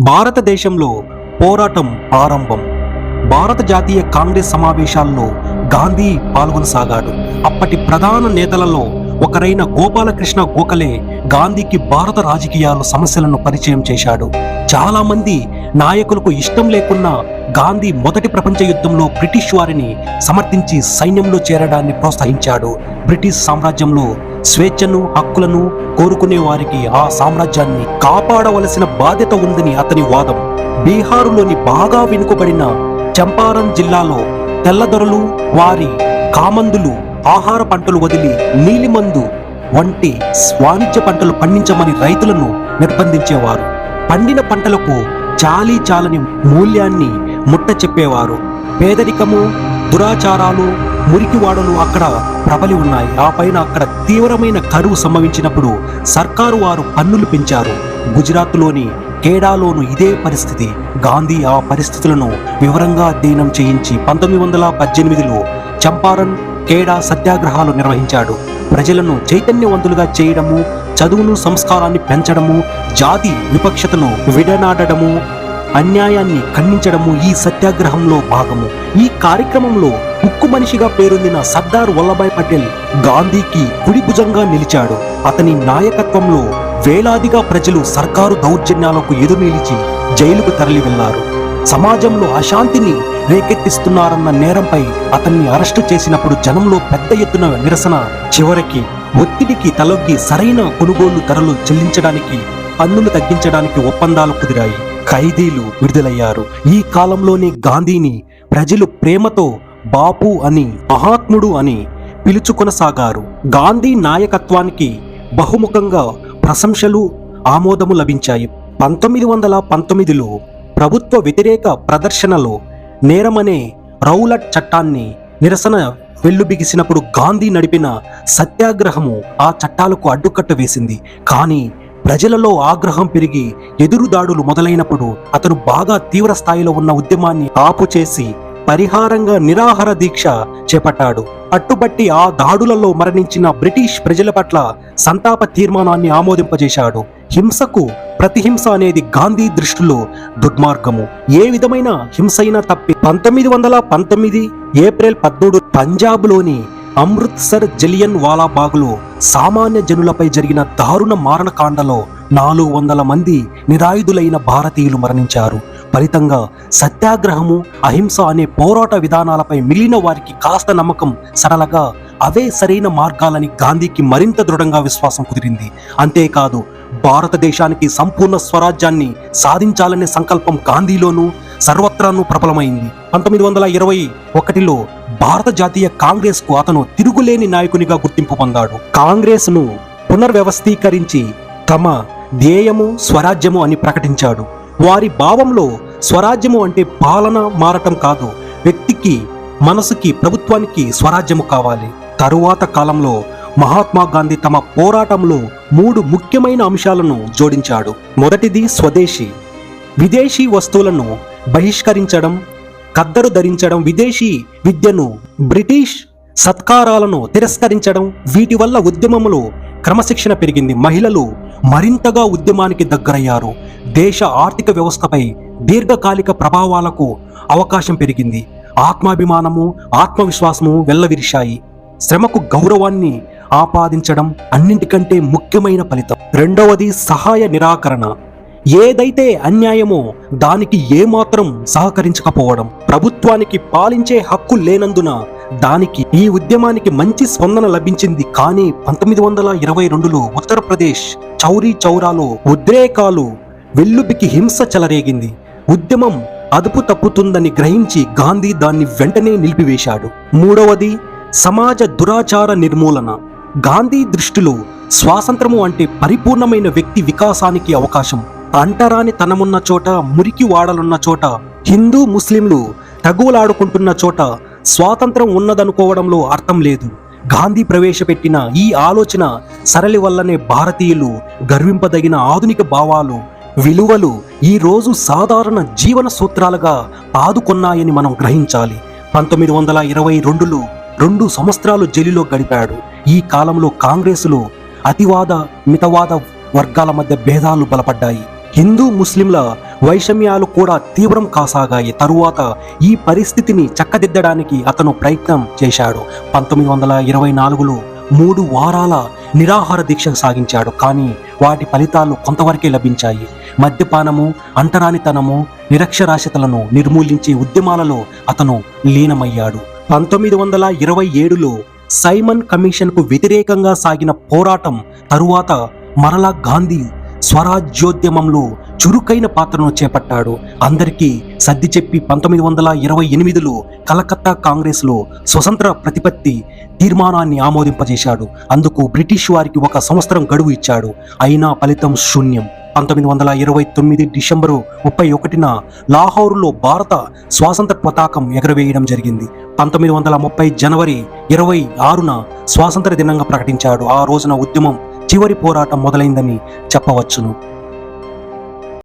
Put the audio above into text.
భారతదేశంలో పోరాటం ఆరంభం భారత జాతీయ కాంగ్రెస్ సమావేశాల్లో గాంధీ పాల్గొనసాగాడు. అప్పటి ప్రధాన నేతలలో ఒకరైన గోపాలకృష్ణ గోఖలే గాంధీకి భారత రాజకీయాల సమస్యలను పరిచయం చేశాడు. చాలామంది నాయకులకు ఇష్టం లేకున్నా గాంధీ మొదటి ప్రపంచ యుద్ధంలో బ్రిటిష్ వారిని సమర్థించి సైన్యంలో చేరడాన్ని ప్రోత్సహించాడు. బ్రిటిష్ సామ్రాజ్యంలో స్వేచ్ఛను హక్కులను కోరుకునే వారికి ఆ సామ్రాజ్యాన్ని కాపాడవలసిన బాధ్యత ఉందని అతని వాదం. బీహారులోని బాగా వెనుకబడిన చంపారన్ జిల్లాలో తెల్లదొరలు వారి కామందులు ఆహార పంటలు వదిలి నీలిమందు వంటి వాణిజ్య పంటలు పండించమని రైతులను నిర్బంధించేవారు. పండిన పంటలకు చాలీ చాలని మూల్యాన్ని ముట్ట చెప్పేవారు. పేదరికము దురాచారాలు మురికివాడలు అక్కడ ప్రబలి ఉన్నాయి. ఆ పైన అక్కడ తీవ్రమైన కరువు సంభవించినప్పుడు సర్కారు వారు పన్నులు పెంచారు. గుజరాత్లోని కేడాలోను ఇదే పరిస్థితి. గాంధీ ఆ పరిస్థితులను వివరంగా అధ్యయనం చేయించి పంతొమ్మిది వందల పద్దెనిమిదిలో చంపారన్ కేడా సత్యాగ్రహాలు నిర్వహించాడు. ప్రజలను చైతన్యవంతులుగా చేయడము చదువును సంస్కారాన్ని పెంచడము జాతి విపక్షతను విడనాడడము అన్యాయాన్ని ఖండించడము ఈ సత్యాగ్రహంలో భాగము. ఈ కార్యక్రమంలో ఉక్కు మనిషిగా పేరొందిన సర్దార్ వల్లభాయ్ పటేల్ గాంధీకి కుడి భుజంగా నిలిచాడు. అతని నాయకత్వంలో వేలాదిగా ప్రజలు సర్కారు దౌర్జన్యాలకు ఎదురునిలిచి జైలుకు తరలి వెళ్ళారు సమాజంలో అశాంతిని రేకెత్తిస్తున్నారన్న నేరంపై అతన్ని అరెస్టు చేసినప్పుడు జనంలో పెద్ద ఎత్తున నిరసన చివరికి ఒత్తిడికి తలొగ్గి సరైన కొనుగోలు ధరలు చెల్లించడానికి పన్నులు తగ్గించడానికి ఒప్పందాలు కుదిరాయి. ఖైదీలు విడుదలయ్యారు. ఈ కాలంలోనే గాంధీని ప్రజలు ప్రేమతో బాపు అని మహాత్ముడు అని పిలుచుకొనసాగారు. గాంధీ నాయకత్వానికి బహుముఖంగా ప్రశంసలు ఆమోదము లభించాయి. పంతొమ్మిది వందల పంతొమ్మిదిలో ప్రభుత్వ వ్యతిరేక ప్రదర్శనలో నేరమనే రౌలట్ చట్టాన్ని నిరసన వెల్లుబిగిసినప్పుడు గాంధీ నడిపిన సత్యాగ్రహము ఆ చట్టాలకు అడ్డుకట్ట వేసింది. కానీ ప్రజలలో ఆగ్రహం పెరిగి ఎదురుదాడులు మొదలైనప్పుడు అతను బాగా తీవ్ర స్థాయిలో ఉన్న ఉద్యమాన్ని ఆపు చేసి పరిహారంగా నిరాహార దీక్ష చేపట్టాడు. అట్టుబట్టి ఆ దాడులలో మరణించిన బ్రిటిష్ ప్రజల పట్ల సంతాప తీర్మానాన్ని ఆమోదింపజేశాడు. హింసకు ప్రతిహింస అనేది గాంధీ దృష్టిలో దుర్మార్గము. ఏ విధమైన హింసైనా తప్పి. పంతొమ్మిది వందల పంతొమ్మిది ఏప్రిల్ పద్మూడు పంజాబ్లోని అమృత్సర్ జలియన్ వాలాబాగ్లో సామాన్య జనులపై జరిగిన దారుణ మారణకాండలో నాలుగు వందల మంది నిరాయుధులైన భారతీయులు మరణించారు. ఫలితంగా సత్యాగ్రహము అహింస అనే పోరాట విధానాలపై మిగిలిన వారికి కాస్త నమ్మకం సడలగా అవే సరైన మార్గాలని గాంధీకి మరింత దృఢంగా విశ్వాసం కుదిరింది. అంతేకాదు భారతదేశానికి సంపూర్ణ స్వరాజ్యాన్ని సాధించాలనే సంకల్పం గాంధీలోనూ సర్వత్రాను ప్రబలమైంది. పంతొమ్మిది వందల ఇరవై ఒకటిలో భారత జాతీయ కాంగ్రెస్కు అతను తిరుగులేని నాయకునిగా గుర్తింపు పొందాడు. కాంగ్రెస్ను పునర్వ్యవస్థీకరించి తమ ధ్యేయము స్వరాజ్యము అని ప్రకటించాడు. వారి భావంలో స్వరాజ్యము అంటే పాలన మారటం కాదు వ్యక్తికి మనసుకి ప్రభుత్వానికి స్వరాజ్యము కావాలి. తరువాత కాలంలో మహాత్మా గాంధీ తమ పోరాటంలో మూడు ముఖ్యమైన అంశాలను జోడించాడు. మొదటిది స్వదేశీ. విదేశీ వస్తువులను బహిష్కరించడం కద్దరు ధరించడం విదేశీ విద్యను బ్రిటిష్ సత్కారాలను తిరస్కరించడం వీటి వల్ల ఉద్యమములు క్రమశిక్షణ పెరిగింది. మహిళలు మరింతగా ఉద్యమానికి దగ్గరయ్యారు. దేశ ఆర్థిక వ్యవస్థపై దీర్ఘకాలిక ప్రభావాలకు అవకాశం పెరిగింది. ఆత్మాభిమానము ఆత్మవిశ్వాసము వెల్లవిరిశాయి. శ్రమకు గౌరవాన్ని ఆపాదించడం అన్నింటికంటే ముఖ్యమైన ఫలితం. రెండవది సహాయ నిరాకరణ. ఏదైతే అన్యాయమో దానికి ఏమాత్రం సహకరించకపోవడం ప్రభుత్వానికి పాలించే హక్కు లేనందున దానికి ఈ ఉద్యమానికి మంచి స్పందన లభించింది. కానీ పంతొమ్మిది వందల ఇరవై రెండులో ఉత్తరప్రదేశ్ చౌరీ చౌరాలో ఉద్రేకాలు వెల్లుబికి హింస చెలరేగింది. ఉద్యమం అదుపు తప్పుతుందని గ్రహించి గాంధీ దాన్ని వెంటనే నిలిపివేశాడు. మూడవది సమాజ దురాచార నిర్మూలన. గాంధీ దృష్టిలో స్వాతంత్రము అంటే పరిపూర్ణమైన వ్యక్తి వికాసానికి అవకాశం. అంటరాని తనమున్న చోట మురికి వాడలున్న చోట హిందూ ముస్లింలు తగువలాడుకుంటున్న చోట స్వాతంత్రం ఉన్నదనుకోవడంలో అర్థం లేదు. గాంధీ ప్రవేశపెట్టిన ఈ ఆలోచన సరళి వల్లనే భారతీయులు గర్వింపదగిన ఆధునిక భావాలు విలువలు ఈ రోజు సాధారణ జీవన సూత్రాలుగా పాదుకొన్నాయని మనం గ్రహించాలి. పంతొమ్మిది వందల ఇరవై రెండులో రెండు సంవత్సరాలు జైలులో గడిపాడు. ఈ కాలంలో కాంగ్రెసులో అతివాద మితవాద వర్గాల మధ్య భేదాలు బలపడ్డాయి. హిందూ ముస్లింల వైషమ్యాలు కూడా తీవ్రం కాసాగాయి. తరువాత ఈ పరిస్థితిని చక్కదిద్దడానికి అతను ప్రయత్నం చేశాడు. పంతొమ్మిది వందల ఇరవై నాలుగులో మూడు వారాల నిరాహార దీక్ష సాగించాడు. కానీ వాటి ఫలితాలు కొంతవరకే లభించాయి. మద్యపానము అంటరానితనము నిరక్షరాస్యతలను నిర్మూలించే ఉద్యమాలలో అతను లీనమయ్యాడు. పంతొమ్మిది వందల ఇరవై ఏడులో సైమన్ కమిషన్కు వ్యతిరేకంగా సాగిన పోరాటం తరువాత మరలా గాంధీ స్వరాజ్యోద్యమంలో చురుకైన పాత్రను చేపట్టాడు. అందరికీ సర్ది చెప్పి పంతొమ్మిది వందల ఇరవై ఎనిమిదిలో కలకత్తా కాంగ్రెస్లో స్వతంత్ర ప్రతిపత్తి తీర్మానాన్ని ఆమోదింపజేశాడు. అందుకు బ్రిటిష్ వారికి ఒక సంవత్సరం గడువు ఇచ్చాడు. అయినా ఫలితం శూన్యం. పంతొమ్మిది వందల ఇరవై తొమ్మిది డిసెంబరు ముప్పై ఒకటిన లాహోరులో భారత స్వాతంత్ర పతాకం ఎగరవేయడం జరిగింది. పంతొమ్మిది వందల ముప్పై జనవరి ఇరవై ఆరున స్వాతంత్ర దినంగా ప్రకటించాడు. ఆ రోజున ఉద్యమం చివరి పోరాటం మొదలైందని చెప్పవచ్చును.